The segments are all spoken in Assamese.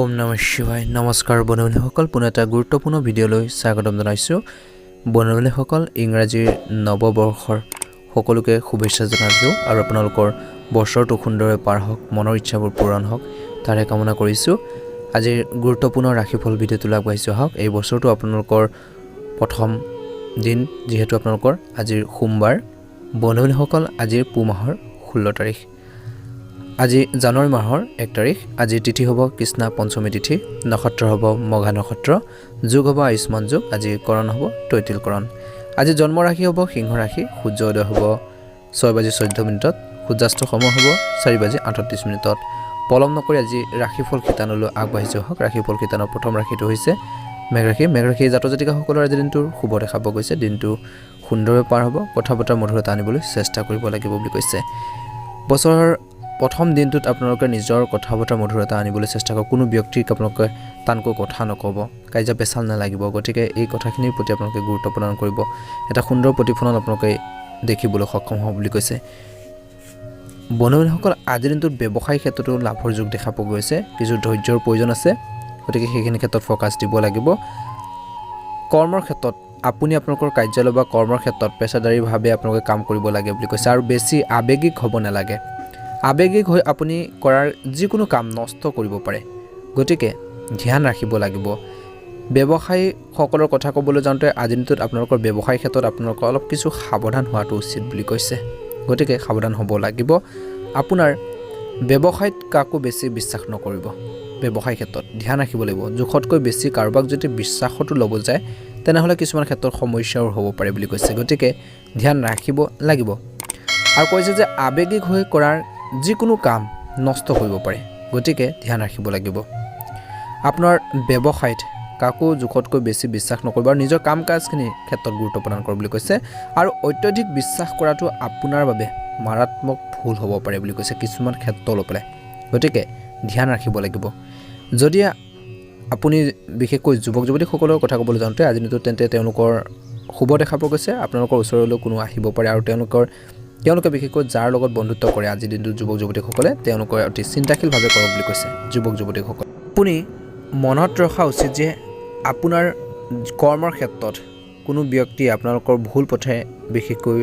ওম নম শিৱাই নমস্কাৰ বন্ধুসকল পুনৰ এটা গুৰুত্বপূৰ্ণ ভিডিঅ'লৈ স্বাগতম জনাইছোঁ। বন্ধুসকল ইংৰাজীৰ নৱবৰ্ষৰ সকলোকে শুভেচ্ছা জনালোঁ আৰু আপোনালোকৰ বছৰটো সুন্দৰভাৱে পাৰ হওক, মনৰ ইচ্ছাবোৰ পূৰণ হওক, তাৰে কামনা কৰিছোঁ। আজিৰ গুৰুত্বপূৰ্ণ ৰাশিফল ভিডিঅ'টোলৈ আগবাঢ়িছোঁ আহক। এই বছৰটো আপোনালোকৰ প্ৰথম দিন, যিহেতু আপোনালোকৰ আজিৰ সোমবাৰ। বন্ধুসকল আজিৰ পুহ মাহৰ ষোল্ল তাৰিখ। আজি জানুৱাৰী মাহৰ এক তাৰিখ আজিৰ তিথি হ'ব কৃষ্ণা পঞ্চমী তিথি নক্ষত্ৰ হ'ব মঘা নক্ষত্ৰ যোগ হ'ব আয়ুষ্মান যোগ আজিৰ কৰণ হ'ব তৈতিল কৰণ আজি জন্ম ৰাশি হ'ব সিংহ ৰাশি সূৰ্য উদয় হ'ব ছয় বাজি চৈধ্য মিনিটত সূৰ্যাস্ত সময় হ'ব চাৰি বাজি আঠত্ৰিছ মিনিটত। পলম নকৰি আজি ৰাশিফল শিতানলৈ আগবাঢ়িছোঁ হওক ৰাশিফল শিতানৰ প্ৰথম ৰাশিটো হৈছে মেঘ ৰাশি মেঘ ৰাশি জাত জাতিকাসকলৰ আজি দিনটোৰ শুভ দেখা পোৱা গৈছে দিনটো সুন্দৰভাৱে পাৰ হ'ব কথা বতৰা মধুৰতা আনিবলৈ চেষ্টা কৰিব লাগিব বুলি কৈছে। বছৰৰ প্ৰথম দিনটোত আপোনালোকে নিজৰ কথা বতৰা মধুৰতা আনিবলৈ চেষ্টা কৰক। কোনো ব্যক্তিক আপোনালোকে টানকৈ কথা নক'ব। কাজিয়া পেচাল নালাগিব। গতিকে এই কথাখিনিৰ প্ৰতি আপোনালোকে গুৰুত্ব প্ৰদান কৰিব। এটা সুন্দৰ প্ৰতিফলন আপোনালোকে দেখিবলৈ সক্ষম হ'ব বুলি কৈছে। বন্ধুসকল আজিৰ দিনটোত ব্যৱসায়িক ক্ষেত্ৰতো লাভৰ যুগ দেখা পোৱা গৈছে। কিছু ধৈৰ্যৰ প্ৰয়োজন আছে। গতিকে সেইখিনি ক্ষেত্ৰত ফ'কাছ দিব লাগিব। কৰ্মৰ ক্ষেত্ৰত আপুনি আপোনালোকৰ কাৰ্যালয় বা কৰ্মৰ ক্ষেত্ৰত পেচাদাৰীভাৱে আপোনালোকে কাম কৰিব লাগে বুলি কৈছে। আৰু বেছি আৱেগিক হ'ব নালাগে। আৱেগিক হৈ আপুনি কৰাৰ যিকোনো কাম নষ্ট কৰিব পাৰে। গতিকে ধ্যান ৰাখিব লাগিব। ব্যৱসায়ীসকলৰ কথা ক'বলৈ যাওঁতে আজিৰ দিনটোত আপোনালোকৰ ব্যৱসায়ৰ ক্ষেত্ৰত আপোনালোকৰ অলপ কিছু সাৱধান হোৱাটো উচিত বুলি কৈছে। গতিকে সাৱধান হ'ব লাগিব। আপোনাৰ ব্যৱসায়ত কাকো বেছি বিশ্বাস নকৰিব। ব্যৱসায় ক্ষেত্ৰত ধ্যান ৰাখিব লাগিব। জোখতকৈ বেছি কাৰোবাক যদি বিশ্বাসতো ল'ব যায় তেনেহ'লে কিছুমান ক্ষেত্ৰত সমস্যাও হ'ব পাৰে বুলি কৈছে। গতিকে ধ্যান ৰাখিব লাগিব। আৰু কৈছে যে আৱেগিক হৈ কৰাৰ যিকোনো কাম নষ্ট কৰিব পাৰে। গতিকে ধ্যান ৰাখিব লাগিব। আপোনাৰ ব্যৱসায়ত কাকো জোখতকৈ বেছি বিশ্বাস নকৰিব আৰু নিজৰ কাম কাজখিনিৰ ক্ষেত্ৰত গুৰুত্ব প্ৰদান কৰক বুলি কৈছে। আৰু অত্যধিক বিশ্বাস কৰাটো আপোনাৰ বাবে মাৰাত্মক ভুল হ'ব পাৰে বুলি কৈছে কিছুমান ক্ষেত্ৰ লৈ পেলাই। গতিকে ধ্যান ৰাখিব লাগিব। যদি আপুনি বিশেষকৈ যুৱক যুৱতীসকলৰ কথা ক'বলৈ যাওঁতে আজি দিনটোত তেন্তে তেওঁলোকৰ শুভ দেখা পোৱা গৈছে। আপোনালোকৰ ওচৰলৈ কোনো আহিব পাৰে আৰু তেওঁলোকৰ তেওঁলোকে বিশেষকৈ যাৰ লগত বন্ধুত্ব কৰে আজিৰ দিনটোত যুৱক যুৱতীসকলে তেওঁলোকে অতি চিন্তাশীলভাৱে কৰক বুলি কৈছে যুৱক যুৱতীসকল। আপুনি মনত ৰখা উচিত যে আপোনাৰ কৰ্মৰ ক্ষেত্ৰত কোনো ব্যক্তি আপোনালোকৰ ভুল পথে বিশেষকৈ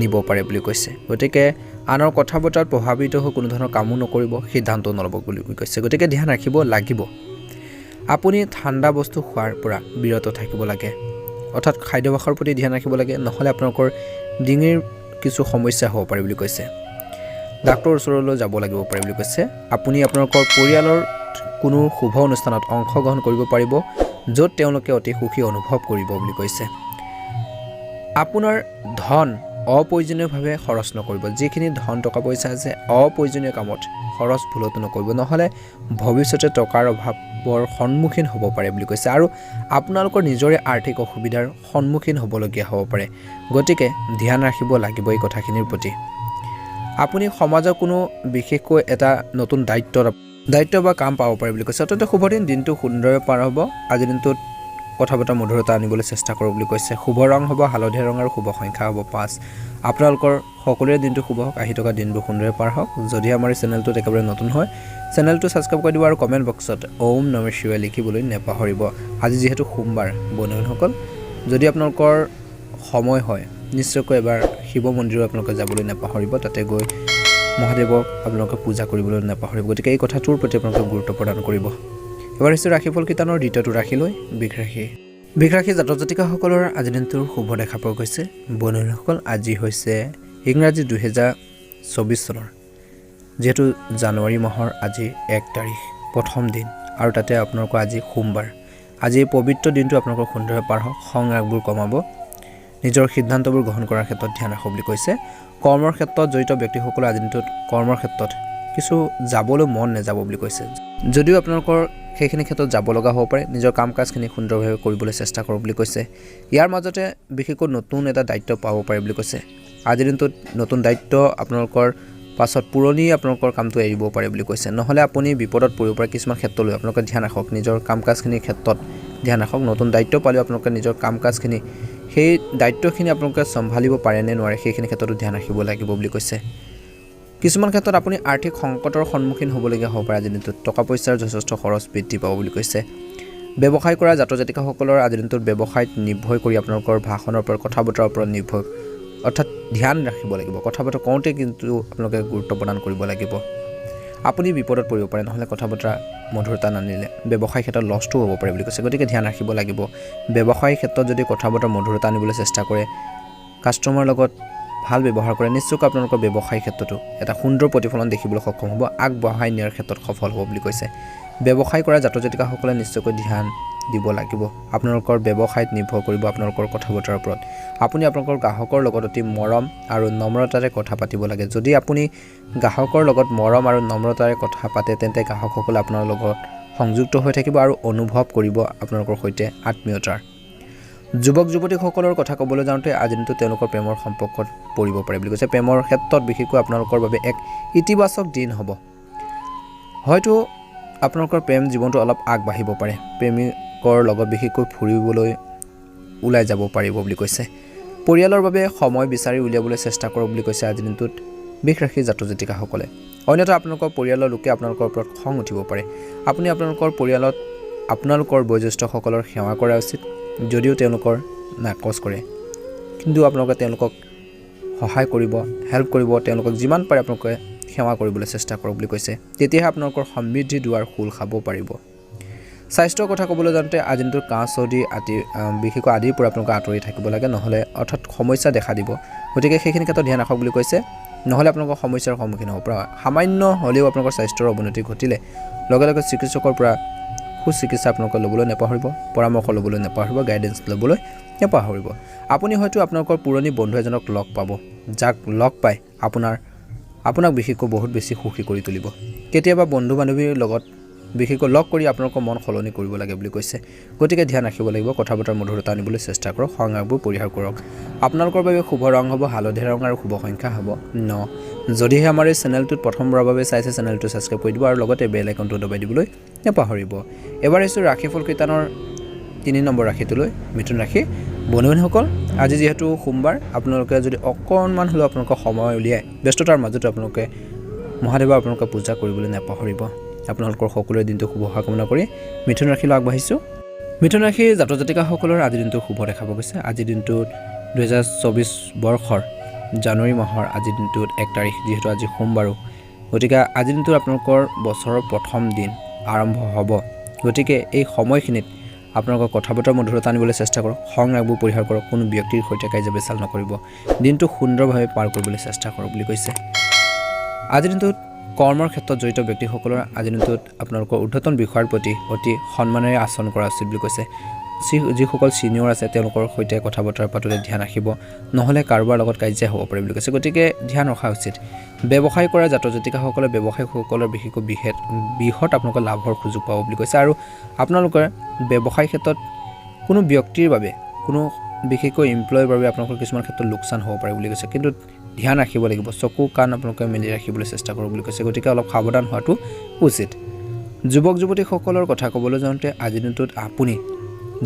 নিব পাৰে বুলি কৈছে। গতিকে আনৰ কথা বতৰাত প্ৰভাৱিত হৈ কোনো ধৰণৰ কামো নকৰিব, সিদ্ধান্ত নল'ব বুলি কৈছে। গতিকে ধ্যান ৰাখিব লাগিব। আপুনি ঠাণ্ডা বস্তু খোৱাৰ পৰা বিৰত থাকিব লাগে। অৰ্থাৎ খাদ্যাভ্যাসৰ প্ৰতি ধ্যান ৰাখিব লাগে। নহ'লে আপোনালোকৰ ডিঙিৰ কিছু সমস্যা হ'ব পাৰে বুলি কৈছে। ডাক্তৰৰ ওচৰলৈ যাব লাগিব পাৰে বুলি কৈছে। আপুনি আপোনালোকৰ পৰিয়ালৰ কোনো শুভ অনুষ্ঠানত অংশগ্ৰহণ কৰিব পাৰিব, য'ত তেওঁলোকে অতি সুখী অনুভৱ কৰিব বুলি কৈছে। আপোনাৰ ধন অপ্ৰয়োজনীয়ভাৱে খৰচ নকৰিব। যিখিনি ধন টকা পইচা আছে, অপ্ৰয়োজনীয় কামত খৰচ ভুলতো নকৰিব। নহ'লে ভৱিষ্যতে টকাৰ অভাৱৰ সন্মুখীন হ'ব পাৰে বুলি কৈছে আৰু আপোনালোকৰ নিজৰে আৰ্থিক অসুবিধাৰ সন্মুখীন হ'বলগীয়া হ'ব পাৰে। গতিকে ধ্যান ৰাখিব লাগিব এই কথাখিনিৰ প্ৰতি। আপুনি সমাজৰ কোনো বিশেষকৈ এটা নতুন দায়িত্বত দায়িত্ব বা কাম পাব পাৰে বুলি কৈছে। অত্যন্ত শুভ দিন দিনটো সুন্দৰভাৱে পাৰ হ'ব। আজিৰ দিনটোত কথা বতৰা মধুৰতা আনিবলৈ চেষ্টা কৰক বুলি কৈছে। শুভ ৰং হ'ব হালধীয়া ৰং আৰু শুভ সংখ্যা হ'ব পাঁচ। আপোনালোকৰ সকলোৰে দিনটো শুভ হওক আহি থকা দিনবোৰ সুন্দৰে পাৰ হওক। যদি আমাৰ চেনেলটোত একেবাৰে নতুন হয় চেনেলটো ছাবস্ক্ৰাইব কৰি দিব আৰু কমেণ্ট বক্সত ওম নমে শিৱাই লিখিবলৈ নেপাহৰিব। আজি যিহেতু সোমবাৰ বন্ধুসকল যদি আপোনালোকৰ সময় হয় নিশ্চয়কৈ এবাৰ শিৱ মন্দিৰত আপোনালোকে যাবলৈ নেপাহৰিব। তাতে গৈ মহাদেৱক আপোনালোকে পূজা কৰিবলৈ নাপাহৰিব। গতিকে এই কথাটোৰ প্ৰতি আপোনালোকে গুৰুত্ব প্ৰদান কৰিব। এবাৰ হৈছে ৰাশিফল কীৰ্তনৰ দ্বিতীয়টো ৰাশিলৈ বিষ ৰাশি। বিষ ৰাশি জাতক জাতিকাসকলৰ আজিৰ দিনটোৰ শুভ দেখা পোৱা গৈছে। বন্ধুসকল আজি হৈছে ইংৰাজী দুহেজাৰ চৌবিছ চনৰ যিহেতু জানুৱাৰী মাহৰ আজি এক তাৰিখ প্ৰথম দিন। আৰু তাতে আপোনালোকৰ আজি সোমবাৰ। আজি এই পবিত্ৰ দিনটো আপোনালোকৰ সুন্দৰভাৱে পাৰ হওক খং ৰাগবোৰ কমাব। নিজৰ সিদ্ধান্তবোৰ গ্ৰহণ কৰাৰ ক্ষেত্ৰত ধ্যান ৰাখক বুলি কৈছে। কৰ্মৰ ক্ষেত্ৰত জড়িত ব্যক্তিসকলে আজিৰ দিনটোত কৰ্মৰ ক্ষেত্ৰত কিছু যাবলৈ মন নাযাব বুলি কৈছে। যদিও আপোনালোকৰ সেইখিনি ক্ষেত্ৰত যাব লগা হ'ব পাৰে নিজৰ কাম কাজখিনি সুন্দৰভাৱে কৰিবলৈ চেষ্টা কৰক বুলি কৈছে। ইয়াৰ মাজতে বিশেষকৈ নতুন এটা দায়িত্ব পাব পাৰে বুলি কৈছে। আজিৰ দিনটোত নতুন দায়িত্ব আপোনালোকৰ পাছত পুৰণি আপোনালোকৰ কামটো এৰিব পাৰে বুলি কৈছে। নহ'লে আপুনি বিপদত পৰিব পাৰে কিছুমান ক্ষেত্ৰলৈ। আপোনালোকে ধ্যান ৰাখক নিজৰ কাম কাজখিনিৰ ক্ষেত্ৰত ধ্যান ৰাখক। নতুন দায়িত্ব পালেও আপোনালোকে নিজৰ কাম কাজখিনি সেই দায়িত্বখিনি আপোনালোকে চম্ভালিব পাৰে নে নোৱাৰে সেইখিনি ক্ষেত্ৰতো ধ্যান ৰাখিব লাগিব বুলি কৈছে। কিছুমান ক্ষেত্ৰত আপুনি আৰ্থিক সংকটৰ সন্মুখীন হ'বলগীয়া হ'ব পাৰে আজিৰ দিনটোত। টকা পইচাৰ যথেষ্ট খৰচ বৃদ্ধি পাব বুলি কৈছে। ব্যৱসায় কৰা জাত জাতিকাসকলৰ আজিৰ দিনটোত ব্যৱসায়ত নিৰ্ভৰ কৰি আপোনালোকৰ ভাষণৰ ওপৰত কথা বতৰাৰ ওপৰত নিৰ্ভৰ অৰ্থাৎ ধ্যান ৰাখিব লাগিব। কথা বতৰা কওঁতে কিন্তু আপোনালোকে গুৰুত্ব প্ৰদান কৰিব লাগিব। আপুনি বিপদত পৰিব পাৰে নহ'লে কথা বতৰা মধুৰতা নানিলে। ব্যৱসায় ক্ষেত্ৰত লছটো হ'ব পাৰে বুলি কৈছে। গতিকে ধ্যান ৰাখিব লাগিব। ব্যৱসায়িক ক্ষেত্ৰত যদি কথা বতৰা মধুৰতা আনিবলৈ চেষ্টা কৰে কাষ্টমাৰৰ লগত ভাল ব্যৱহাৰ কৰে নিশ্চয়কৈ আপোনালোকৰ ব্যৱসায়িক ক্ষেত্ৰতো এটা সুন্দৰ প্ৰতিফলন দেখিবলৈ সক্ষম হ'ব আগবঢ়াই নিয়াৰ ক্ষেত্ৰত সফল হ'ব বুলি কৈছে। ব্যৱসায় কৰা জাত জাতিকাসকলে নিশ্চয়কৈ ধ্যান দিব লাগিব। আপোনালোকৰ ব্যৱসায়ত নিৰ্ভৰ কৰিব আপোনালোকৰ কথা বতৰাৰ ওপৰত। আপুনি আপোনালোকৰ গ্ৰাহকৰ লগত অতি মৰম আৰু নম্ৰতাৰে কথা পাতিব লাগে। যদি আপুনি গ্ৰাহকৰ লগত মৰম আৰু নম্ৰতাৰে কথা পাতে তেন্তে গ্ৰাহকসকলে আপোনাৰ লগত সংযুক্ত হৈ থাকিব আৰু অনুভৱ কৰিব আপোনালোকৰ সৈতে আত্মীয়তাৰ। যুৱক যুৱতীসকলৰ কথা ক'বলৈ যাওঁতে আজি দিনটো তেওঁলোকৰ প্ৰেমৰ সম্পৰ্কত পৰিব পাৰে বুলি কৈছে। প্ৰেমৰ ক্ষেত্ৰত বিশেষকৈ আপোনালোকৰ বাবে এক ইতিবাচক দিন হ'ব। হয়তো আপোনালোকৰ প্ৰেম জীৱনটো অলপ আগবাঢ়িব পাৰে। প্ৰেমিকৰ লগত বিশেষকৈ ফুৰিবলৈ ওলাই যাব পাৰিব বুলি কৈছে। পৰিয়ালৰ বাবে সময় বিচাৰি উলিয়াবলৈ চেষ্টা কৰক বুলি কৈছে আজিৰ দিনটোত বিষ ৰাশি জাত জাতিকাসকলে। অন্যথা আপোনালোকৰ পৰিয়ালৰ লোকে আপোনালোকৰ ওপৰত খং উঠিব পাৰে। আপুনি আপোনালোকৰ পৰিয়ালত আপোনালোকৰ বয়োজ্যেষ্ঠসকলৰ সেৱা কৰা উচিত যদিও তেওঁলোকৰ নাকচ কৰে। কিন্তু আপোনালোকে তেওঁলোকক সহায় কৰিব হেল্প কৰিব তেওঁলোকক যিমান পাৰে আপোনালোকে সেৱা কৰিবলৈ চেষ্টা কৰক বুলি কৈছে। তেতিয়াহে আপোনালোকৰ সমৃদ্ধি দুৱাৰ খোল খাব পাৰিব। স্বাস্থ্যৰ কথা ক'বলৈ যাওঁতে আজি দিনটোত কাহ চৰ্দি আদি বিশেষকৈ আদিৰ পৰা আপোনালোকে আঁতৰি থাকিব লাগে নহ'লে অৰ্থাৎ সমস্যা দেখা দিব। গতিকে সেইখিনি ক্ষেত্ৰত ধ্যান ৰাখক বুলি কৈছে। নহ'লে আপোনালোকৰ সমস্যাৰ সন্মুখীন হ'ব পৰা সামান্য হ'লেও আপোনালোকৰ স্বাস্থ্যৰ অৱনতি ঘটিলে লগে লগে চিকিৎসকৰ পৰা সুচিকিৎসা আপোনালোকে ল'বলৈ নেপাহৰিব পৰামৰ্শ ল'বলৈ নেপাহৰিব গাইডেঞ্চ ল'বলৈ নেপাহৰিব। আপুনি হয়তো আপোনালোকৰ পুৰণি বন্ধু এজনক লগ পাব যাক লগ পাই আপোনাৰ আপোনাক বিশেষকৈ বহুত বেছি সুখী কৰি তুলিব। কেতিয়াবা বন্ধু বান্ধৱীৰ লগত বিশেষকৈ লগ কৰি আপোনালোকৰ মন সলনি কৰিব লাগে বুলি কৈছে। গতিকে ধ্যান ৰাখিব লাগিব, কথা বতৰা মধুৰতা আনিবলৈ চেষ্টা কৰক, সংজ্ঞাবোৰ পৰিহাৰ কৰক। আপোনালোকৰ বাবে শুভ ৰং হ'ব হালধীয়া ৰং আৰু শুভ সংখ্যা হ'ব ন। যদিহে আমাৰ এই চেনেলটোত প্ৰথমবাৰৰ বাবে চাইছে, চেনেলটো ছাবস্ক্ৰাইব কৰি দিব আৰু লগতে বেল আইকনটো দবাই দিবলৈ নেপাহৰিব। এবাৰ আহিছোঁ ৰাশিফল কীৰ্তনৰ তিনি নম্বৰ ৰাশিটোলৈ মিথুন ৰাশি বন্ধুসকল আজি যিহেতু সোমবাৰ, আপোনালোকে যদি অকণমান হ'লেও আপোনালোকৰ সময় উলিয়াই, ব্যস্ততাৰ মাজতো আপোনালোকে মহাদেৱৰ আপোনালোকে পূজা কৰিবলৈ নাপাহৰিব। আপোনালোকৰ সকলোৰে দিনটো শুভ হোৱা কামনা কৰি মিথুন ৰাশিলৈ আগবাঢ়িছোঁ। মিথুন ৰাশিৰ জাত জাতিকাসকলৰ আজিৰ দিনটো শুভ দেখা পোৱা গৈছে। আজিৰ দিনটোত দুহেজাৰ চৌবিছ বৰ্ষৰ জানুৱাৰী মাহৰ আজিৰ দিনটোত এক তাৰিখ যিহেতু আজি সোমবাৰো। গতিকে আজিৰ দিনটোত আপোনালোকৰ বছৰৰ প্ৰথম দিন আৰম্ভ হ'ব। গতিকে এই সময়খিনিত আপোনালোকৰ কথা বতৰা মধুৰতা আনিবলৈ চেষ্টা কৰক। খং ৰাগবোৰ পৰিহাৰ কৰক। কোনো ব্যক্তিৰ সৈতে কাজিয়া পেচাল নকৰিব। দিনটো সুন্দৰভাৱে পাৰ কৰিবলৈ চেষ্টা কৰক বুলি কৈছে। আজিৰ দিনটোত কৰ্মৰ ক্ষেত্ৰত জড়িত ব্যক্তিসকলৰ আজিৰ দিনটোত আপোনালোকৰ ঊৰ্ধ্বতন বিষয়াৰ প্ৰতি অতি সন্মানেৰে আচৰণ কৰা উচিত বুলি কৈছে। যিসকল ছিনিয়ৰ আছে তেওঁলোকৰ সৈতে কথা বতৰা পাতোঁতে ধ্যান ৰাখিব নহ'লে কাৰোবাৰ লগত কাজিয়া হ'ব পাৰে বুলি কৈছে। গতিকে ধ্যান ৰখা উচিত। ব্যৱসায় কৰা জাত জাতিকাসকলে ব্যৱসায়ীসকলৰ বিশেষকৈ বিশেষ বৃহৎ আপোনালোকৰ লাভৰ সুযোগ পাব বুলি কৈছে। আৰু আপোনালোকৰ ব্যৱসায় ক্ষেত্ৰত কোনো ব্যক্তিৰ বাবে কোনো বিশেষকৈ এমপ্লয়ৰ বাবে আপোনালোকৰ কিছুমান ক্ষেত্ৰত লোকচান হ'ব পাৰে বুলি কৈছে। কিন্তু ধ্যান ৰাখিব লাগিব চকু কাণ আপোনালোকে মেলি ৰাখিবলৈ চেষ্টা কৰক বুলি কৈছে। গতিকে অলপ সাৱধান হোৱাটো উচিত। যুৱক যুৱতীসকলৰ কথা ক'বলৈ যাওঁতে আজিৰ দিনটোত আপুনি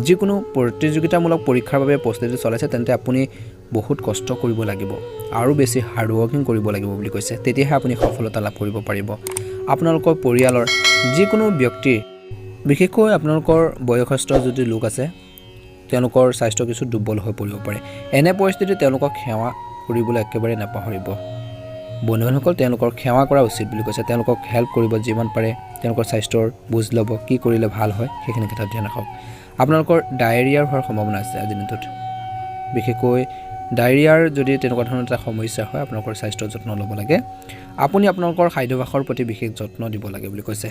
যিকোনো প্ৰতিযোগিতামূলক পৰীক্ষাৰ বাবে প্ৰস্তুতি চলাইছে তেন্তে আপুনি বহুত কষ্ট কৰিব লাগিব আৰু বেছি হাৰ্ড ৱৰ্কিং কৰিব লাগিব বুলি কৈছে। তেতিয়াহে আপুনি সফলতা লাভ কৰিব পাৰিব। আপোনালোকৰ পৰিয়ালৰ যিকোনো ব্যক্তিৰ বিশেষকৈ আপোনালোকৰ বয়সস্থ যদি লোক আছে তেওঁলোকৰ স্বাস্থ্য কিছু দুৰ্বল হৈ পৰিব পাৰে। এনে পৰিস্থিতিত তেওঁলোকক সেৱা কৰিবলৈ একেবাৰে নাপাহৰিব। বন্ধু বান্ধৱসকল তেওঁলোকৰ সেৱা কৰা উচিত বুলি কৈছে। তেওঁলোকক হেল্প কৰিব যিমান পাৰে তেওঁলোকৰ স্বাস্থ্যৰ বুজ ল'ব কি কৰিলে ভাল হয় সেইখিনি ক্ষেত্ৰত ধ্যান ৰাখক। আপোনালোকৰ ডায়েৰিয়াৰ হোৱাৰ সম্ভাৱনা আছে আজিৰ দিনটোত। বিশেষকৈ ডায়েৰিয়াৰ যদি তেনেকুৱা ধৰণৰ এটা সমস্যা হয় আপোনালোকৰ স্বাস্থ্যৰ যত্ন ল'ব লাগে। আপুনি আপোনালোকৰ খাদ্যাভ্যাসৰ প্ৰতি বিশেষ যত্ন দিব লাগে বুলি কৈছে।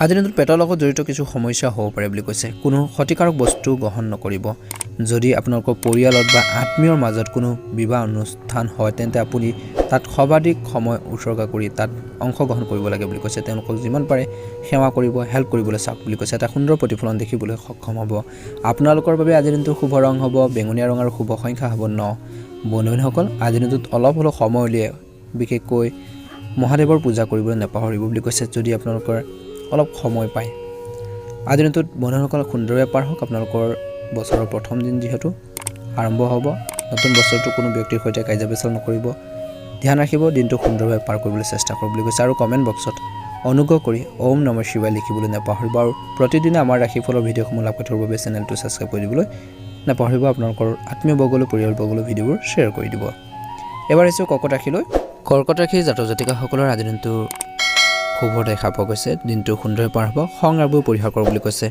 আজিৰ দিনটোত পেটৰ লগত জড়িত কিছু সমস্যা হ'ব পাৰে বুলি কৈছে। কোনো ক্ষতিকাৰক বস্তু গ্ৰহণ নকৰিব। যদি আপোনালোকৰ পৰিয়ালত বা আত্মীয়ৰ মাজত কোনো বিবাহ অনুষ্ঠান হয় তেন্তে আপুনি তাত সৰ্বাধিক সময় উৎসৰ্গা কৰি তাত অংশগ্ৰহণ কৰিব লাগে বুলি কৈছে। তেওঁলোকক যিমান পাৰে সেৱা কৰিব হেল্প কৰিবলৈ চাওক বুলি কৈছে। এটা সুন্দৰ প্ৰতিফলন দেখিবলৈ সক্ষম হ'ব। আপোনালোকৰ বাবে আজিৰ দিনটো শুভ ৰং হ'ব বেঙুনীয়া ৰং আৰু শুভ সংখ্যা হ'ব ন। বন্ধু বান্ধৱীসকল আজিৰ দিনটোত অলপ হ'লেও সময় উলিয়াই বিশেষকৈ মহাদেৱৰ পূজা কৰিবলৈ নাপাহৰিব বুলি কৈছে। যদি আপোনালোকৰ অলপ সময় পায়। আজিৰ দিনটোত বন্ধুসকল সুন্দৰভাৱে পাৰ হওক আপোনালোকৰ বছৰৰ প্ৰথম দিন যিহেতু আৰম্ভ হ'ব নতুন বছৰটো কোনো ব্যক্তিৰ সৈতে কাজিয়া পেচাল নকৰিব। ধ্যান ৰাখিব দিনটো সুন্দৰভাৱে পাৰ কৰিবলৈ চেষ্টা কৰক বুলি কৈছে আৰু কমেণ্ট বক্সত অনুগ্ৰহ কৰি ওম নম শিৱাই লিখিবলৈ নাপাহৰিব আৰু প্ৰতিদিনে আমাৰ ৰাশিফলৰ ভিডিঅ'সমূহ লাভ কৰি থকাৰ বাবে চেনেলটো ছাবস্ক্ৰাইব কৰি দিবলৈ নাপাহৰিব। আপোনালোকৰ আত্মীয়বৰ্গলৈ পৰিয়ালবৰ্গলৈ ভিডিঅ'বোৰ শ্বেয়াৰ কৰি দিব। এবাৰ আহিছোঁ কৰ্কট ৰাশিলৈ। কৰ্কট ৰাশিৰ জাতক জাতিকাসকলৰ আজি দিনটো শুভ দেখা পোৱা গৈছে। দিনটো সুন্দৰভাৱে পাৰ হ'ব। খং ৰাগবোৰ পৰিহাৰ কৰক বুলি কৈছে।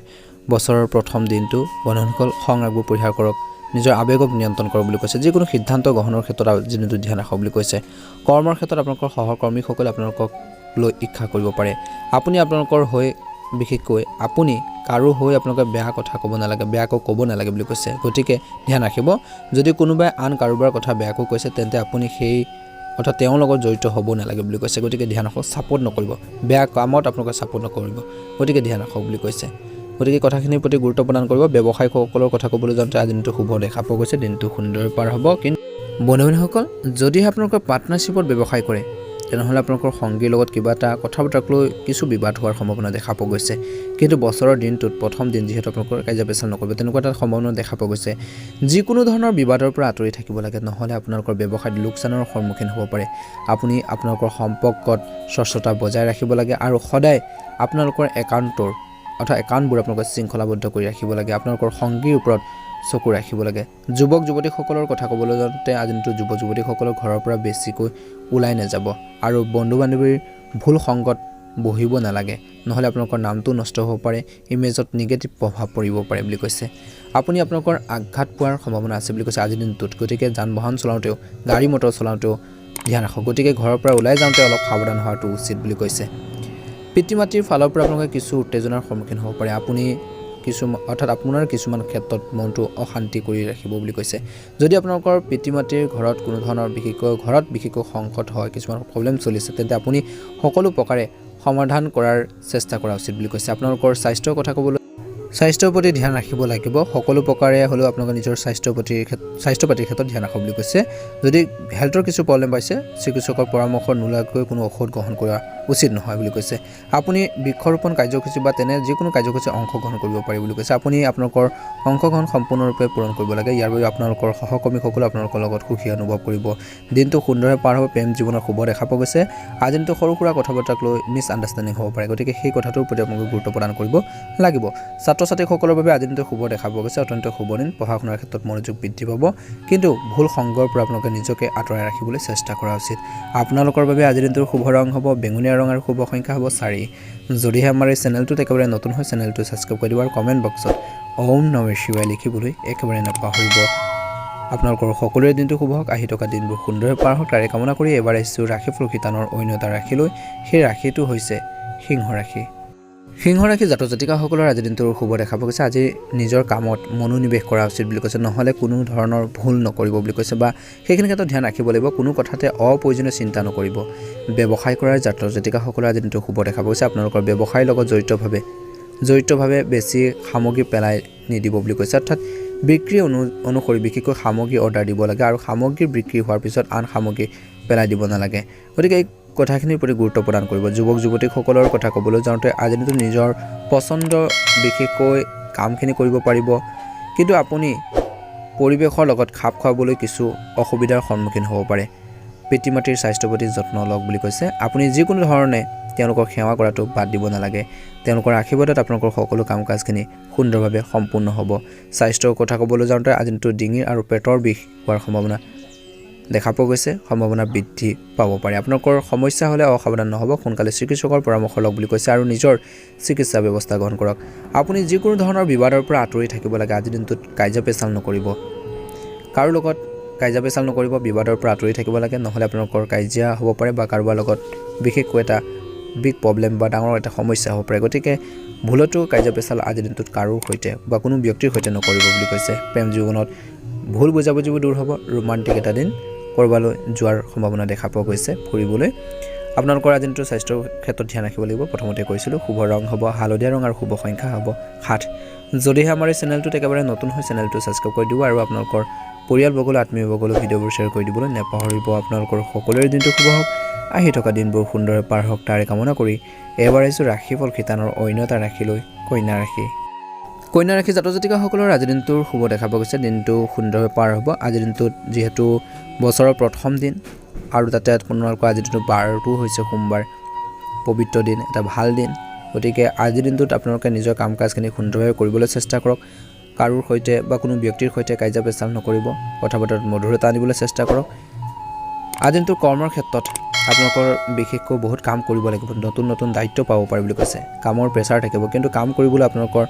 বছৰৰ প্ৰথম দিনটো বন্ধুসকল খং ৰাগবোৰ পৰিহাৰ কৰক। নিজৰ আৱেগক নিয়ন্ত্ৰণ কৰক বুলি কৈছে। যিকোনো সিদ্ধান্ত গ্ৰহণৰ ক্ষেত্ৰত দিনটো ধ্যান ৰাখক বুলি কৈছে। কৰ্মৰ ক্ষেত্ৰত আপোনালোকৰ সহকৰ্মীসকলে আপোনালোকক লৈ ঈৰ্ষা কৰিব পাৰে। আপুনি আপোনালোকৰ হৈ, বিশেষকৈ আপুনি কাৰো হৈ আপোনালোকে বেয়া কথা ক'ব নালাগে, বেয়াকৈ ক'ব নালাগে বুলি কৈছে। গতিকে ধ্যান ৰাখিব। যদি কোনোবাই আন কাৰোবাৰ কথা বেয়াকৈ কৈছে, তেন্তে আপুনি সেই অৰ্থাৎ তেওঁৰ লগত জড়িত হ'ব নালাগে বুলি কৈছে। গতিকে ধ্যান ৰাখক ছাপোৰ্ট নকৰিব। বেয়া কামত আপোনালোকে ছাপোৰ্ট নকৰিব। গতিকে ধ্যান ৰাখক বুলি কৈছে। গতিকে কথাখিনিৰ প্ৰতি গুৰুত্ব প্ৰদান কৰিব। ব্যৱসায়িকসকলৰ কথা ক'বলৈ যাওঁতে আজি দিনটো শুভ দেখা পোৱা গৈছে। দিনটো সুন্দৰ পাৰ হ'ব। কিন্তু বন্ধু বান্ধৱীসকল যদিহে আপোনালোকৰ পাৰ্টনাৰশ্বিপত ব্যৱসায় কৰে তেনেহ'লে আপোনালোকৰ সংগীৰ লগত কিবা এটা কথা বতৰাক লৈ কিছু বিবাদ হোৱাৰ সম্ভাৱনা দেখা পোৱা গৈছে। কিন্তু বছৰৰ দিনটোত প্ৰথম দিন যিহেতু আপোনালোকৰ কাজিয়া পেচাল নকৰিব তেনেকুৱা এটা সম্ভাৱনা দেখা পোৱা গৈছে। যিকোনো ধৰণৰ বিবাদৰ পৰা আঁতৰি থাকিব লাগে নহ'লে আপোনালোকৰ ব্যৱসায়ত লোকচানৰ সন্মুখীন হ'ব পাৰে। আপুনি আপোনালোকৰ সম্পৰ্কত স্বচ্ছতা বজাই ৰাখিব লাগে আৰু সদায় আপোনালোকৰ একাউণ্টৰ অৰ্থাৎ একাউণ্টবোৰ আপোনালোকে শৃংখলাবদ্ধ কৰি ৰাখিব লাগে। আপোনালোকৰ সংগীৰ ওপৰত চকু ৰাখিব লাগে। যুৱক যুৱতীসকলৰ কথা ক'বলৈ যাওঁতে আজি দিনটো যুৱক যুৱতীসকলৰ ঘৰৰ পৰা বেছিকৈ ওলাই নাযাব আৰু বন্ধু বান্ধৱীৰ ভুল সংগত বহিব নালাগে। নহ'লে আপোনালোকৰ নামটো নষ্ট হ'ব পাৰে ইমেজত নিগেটিভ প্ৰভাৱ পৰিব পাৰে বুলি কৈছে। আপুনি আপোনালোকৰ আঘাত পোৱাৰ সম্ভাৱনা আছে বুলি কৈছে। আজিৰ দিনটোত গতিকে যান বাহন চলাওঁতেও গাড়ী মটৰ চলাওঁতেও ধ্যান ৰাখক। গতিকে ঘৰৰ পৰা ওলাই যাওঁতে অলপ সাৱধান হোৱাটো উচিত বুলি কৈছে। পিতৃ মাতৃৰ ফালৰ পৰা আপোনালোকে কিছু উত্তেজনাৰ সন্মুখীন হ'ব পাৰে। আপুনি কিছু অৰ্থাৎ আপোনাৰ কিছুমান ক্ষেত্ৰত মনটো অশান্তি কৰি ৰাখিব বুলি কৈছে। যদি আপোনালোকৰ পিতৃ মাতৃৰ ঘৰত কোনো ধৰণৰ বিশেষকৈ ঘৰত বিশেষকৈ সংকট হয় কিছুমান প্ৰব্লেম চলিছে তেন্তে আপুনি সকলো প্ৰকাৰে সমাধান কৰাৰ চেষ্টা কৰা উচিত বুলি কৈছে। আপোনালোকৰ স্বাস্থ্যৰ কথা ক'বলৈ স্বাস্থ্যৰ প্ৰতি ধ্যান ৰাখিব লাগিব। সকলো প্ৰকাৰে হ'লেও আপোনালোকে নিজৰ স্বাস্থ্যৰ প্ৰতি স্বাস্থ্য পাতিৰ ক্ষেত্ৰত ধ্যান ৰাখক বুলি কৈছে। যদি হেল্থৰ কিছু প্ৰব্লেম পাইছে, চিকিৎসকৰ পৰামৰ্শ নোলোৱাকৈ কোনো ঔষধ গ্ৰহণ কৰা উচিত নহয় বুলি কৈছে। আপুনি বৃক্ষৰোপণ কাৰ্যসূচী বা তেনে যিকোনো কাৰ্যসূচী অংশগ্ৰহণ কৰিব পাৰি বুলি কৈছে। আপুনি আপোনালোকৰ অংশগ্ৰহণ সম্পূৰ্ণৰূপে পূৰণ কৰিব লাগে। ইয়াৰ বাবে আপোনালোকৰ সহকৰ্মীসকলে আপোনালোকৰ লগত সুখী অনুভৱ কৰিব। দিনটো সুন্দৰভাৱে পাৰ হ'ব প্ৰেম জীৱনৰ শুভ দেখা পোৱা গৈছে। আজি দিনটো সৰু সুৰা কথা বতৰাক লৈ মিছ আণ্ডাৰষ্টেণ্ডিং হ'ব পাৰে। গতিকে সেই কথাটোৰ প্ৰতি আপোনালোকে গুৰুত্ব প্ৰদান কৰিব লাগিব। ছাত্ৰ ছাত্ৰীসকলৰ বাবে আজি দিনটো শুভ দেখা পোৱা গৈছে। অত্যন্ত শুভ দিন। পঢ়া শুনাৰ ক্ষেত্ৰত মনোযোগ বৃদ্ধি পাব। কিন্তু ভুল সংগৰ পৰা আপোনালোকে নিজকে আঁতৰাই ৰাখিবলৈ চেষ্টা কৰা উচিত। আপোনালোকৰ বাবে আজিৰ দিনটোৰ শুভ ৰং হ'ব বেঙুনীয়া ৰং আৰু শুভ সংখ্যা হ'ব চাৰি। যদিহে আমাৰ এই চেনেলটোত একেবাৰে নতুন হয়, চেনেলটো ছাবস্ক্ৰাইব কৰি দিব আৰু কমেণ্ট বক্সত ওম নমে শিৱাই লিখিবলৈ একেবাৰে নাপাহৰিব। আপোনালোকৰ সকলোৰে দিনটো শুভ হওক। আহি থকা দিনবোৰ সুন্দৰভাৱে পাৰ হওক। তাৰে কামনা কৰি এবাৰ আহিছোঁ ৰাশিফল শিতানৰ অন্য এটা সেই ৰাশিটো হৈছে সিংহ ৰাশি। সিংহ ৰাশি জাতক জাতিকাসকলৰ আজিৰ দিনটোৰ শুভ দেখা পোৱা গৈছে। আজি নিজৰ কামত মনোনিৱেশ কৰা উচিত বুলি কৈছে। নহ'লে কোনো ধৰণৰ ভুল নকৰিব বুলি কৈছে বা সেইখিনি ক্ষেত্ৰত ধ্যান ৰাখিব লাগিব। কোনো কথাতে অপ্ৰয়োজনীয় চিন্তা নকৰিব। ব্যৱসায় কৰাৰ জাতক জাতিকাসকলৰ আজিৰ দিনটো শুভ দেখা পোৱা গৈছে। আপোনালোকৰ ব্যৱসায়ৰ লগত জড়িতভাৱে জড়িতভাৱে বেছি সামগ্ৰী পেলাই নিদিব বুলি কৈছে। অৰ্থাৎ বিক্ৰী অনু অনুসৰি বিশেষকৈ সামগ্ৰী অৰ্ডাৰ দিব লাগে আৰু সামগ্ৰী বিক্ৰী হোৱাৰ পিছত আন সামগ্ৰী পেলাই দিব নালাগে। গতিকে এই কথাখিনিৰ প্ৰতি গুৰুত্ব প্ৰদান কৰিব। যুৱক যুৱতীসকলৰ কথা ক'বলৈ যাওঁতে আজি দিনটো নিজৰ পচন্দ বিশেষকৈ কামখিনি কৰিব পাৰিব। কিন্তু আপুনি পৰিৱেশৰ লগত খাপ খুৱাবলৈ কিছু অসুবিধাৰ সন্মুখীন হ'ব পাৰে। পিতৃ মাতৃৰ স্বাস্থ্যৰ প্ৰতি যত্ন লওক বুলি কৈছে। আপুনি যিকোনো ধৰণে তেওঁলোকক সেৱা কৰাটো বাদ দিব নালাগে। তেওঁলোকৰ আশীৰ্বাদত আপোনালোকৰ সকলো কাম কাজখিনি সুন্দৰভাৱে সম্পূৰ্ণ হ'ব। স্বাস্থ্যৰ কথা ক'বলৈ যাওঁতে আজি দিনটো ডিঙিৰ আৰু পেটৰ বিষ হোৱাৰ সম্ভাৱনা দেখা পোৱা গৈছে, সম্ভাৱনা বৃদ্ধি পাব পাৰে। আপোনালোকৰ সমস্যা হ'লে অসাৱধান নহ'ব, সোনকালে চিকিৎসকৰ পৰামৰ্শ লওক বুলি কৈছে আৰু নিজৰ চিকিৎসা ব্যৱস্থা গ্ৰহণ কৰক। আপুনি যিকোনো ধৰণৰ বিবাদৰ পৰা আঁতৰি থাকিব লাগে, আজিৰ দিনটোত কাজিয়া পেচাল নকৰিব। কাৰো লগত কাজিয়া পেচাল নকৰিব, বিবাদৰ পৰা আঁতৰি থাকিব লাগে, নহ'লে আপোনালোকৰ কাজিয়া হ'ব পাৰে বা কাৰোবাৰ লগত বিশেষকৈ এটা বিগ প্ৰব্লেম বা ডাঙৰ এটা সমস্যা হ'ব পাৰে। গতিকে ভুলতো কাজিয়া পেচাল আজিৰ দিনটোত কাৰো সৈতে বা কোনো ব্যক্তিৰ সৈতে নকৰিব বুলি কৈছে। প্ৰেম জীৱনত ভুল বুজাবুজিবোৰ দূৰ হ'ব। ৰোমান্টিক এটা দিন। ক'ৰবালৈ যোৱাৰ সম্ভাৱনা দেখা পোৱা গৈছে ফুৰিবলৈ। আপোনালোকৰ আজি স্বাস্থ্যৰ ক্ষেত্ৰত ধ্যান ৰাখিব লাগিব। প্ৰথমতে কৈছিলোঁ শুভ ৰং হ'ব হালধীয়া ৰং আৰু শুভ সংখ্যা হ'ব। সাত যদিহে আমাৰ এই চেনেলটোত একেবাৰে নতুন হয় চেনেলটো ছাবস্ক্ৰাইব কৰি দিব আৰু আপোনালোকৰ পৰিয়ালবৰ্গলৈ আত্মীয়বৰ্গলৈ ভিডিঅ'বোৰ শ্বেয়াৰ কৰি দিবলৈ নেপাহৰিব। আপোনালোকৰ সকলোৰে দিনটো শুভ হওক। আহি থকা দিনবোৰ সুন্দৰভাৱে পাৰ হওক। তাৰে কামনা কৰি এবাৰ আহিছোঁ ৰাশিফল শিতানৰ অন্য এটা ৰাশিলৈ। কন্যা ৰাশি। কন্যা ৰাশি জাতক জাতিকাসকলৰ আজিৰ দিনটোৰ শুভ দেখা পোৱা গৈছে। দিনটো সুন্দৰভাৱে পাৰ হ'ব। আজিৰ দিনটোত যিহেতু বছৰৰ প্ৰথম দিন আৰু তাতে আপোনালোকৰ আজিৰ দিনটো বাৰটো হৈছে সোমবাৰ, পবিত্ৰ দিন, এটা ভালো দিন। গতিকে আজিৰ দিনটোত আপোনালোকে নিজৰ কাম কাজখিনি সুন্দৰভাৱে কৰিবলৈ চেষ্টা কৰক। কাৰোৰ সৈতে বা কোনো ব্যক্তিৰ সৈতে কাজিয়া পেচাল নকৰিব। কথা বতৰাত মধুৰতা আনিবলৈ চেষ্টা কৰক। আজিৰ দিনটোৰ কৰ্মৰ ক্ষেত্ৰত আপোনালোকৰ বিশেষকৈ বহুত কাম কৰিব লাগিব, নতুন নতুন দায়িত্ব পাব পাৰে বুলি কৈছে, কামৰ প্ৰেছাৰ থাকিব, কিন্তু কাম কৰিবলৈ আপোনালোকৰ